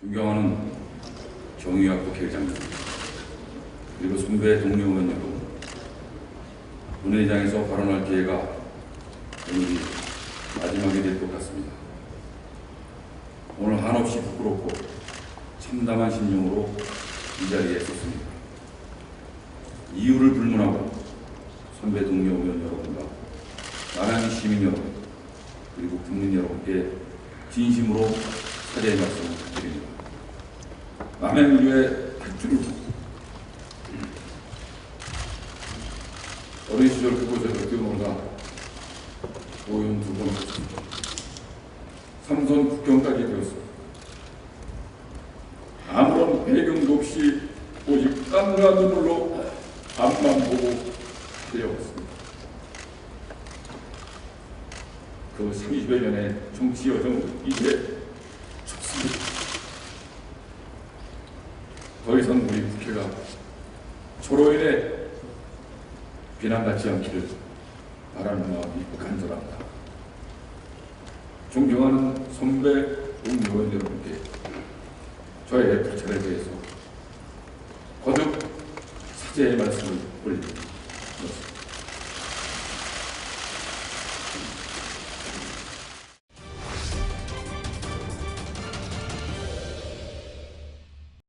존경하는 정의학부 계장님 그리고 선배 동료 의원 여러분 본회의장에서 발언할 기회가 오늘이 마지막이 될 것 같습니다. 오늘 한없이 부끄럽고 참담한 심정으로 이 자리에 섰습니다. 이유를 불문하고 선배 동료 의원 여러분과 남양 시민 여러분 그리고 국민 여러분께 진심으로 사죄의 말씀을 드립니다. 남양주의 백주를 어린 시절 그곳에서 뛰어놀다 오연 두번. 삼선 국경까지 되었습니다. 아무런 배경도 없이 오직 땀과 눈물로 앞만 보고 되어왔습니다. 그 30여 년의 정치 여정은 이제 쳤습니다. 더 이상 우리 국회가 저로 인해 비난받지 않기를 바라는 마음이 간절합니다. 존경하는 선배 동료원 여러분께 저의 불찰에 대해서 거듭 사죄의 말씀을 올립니다.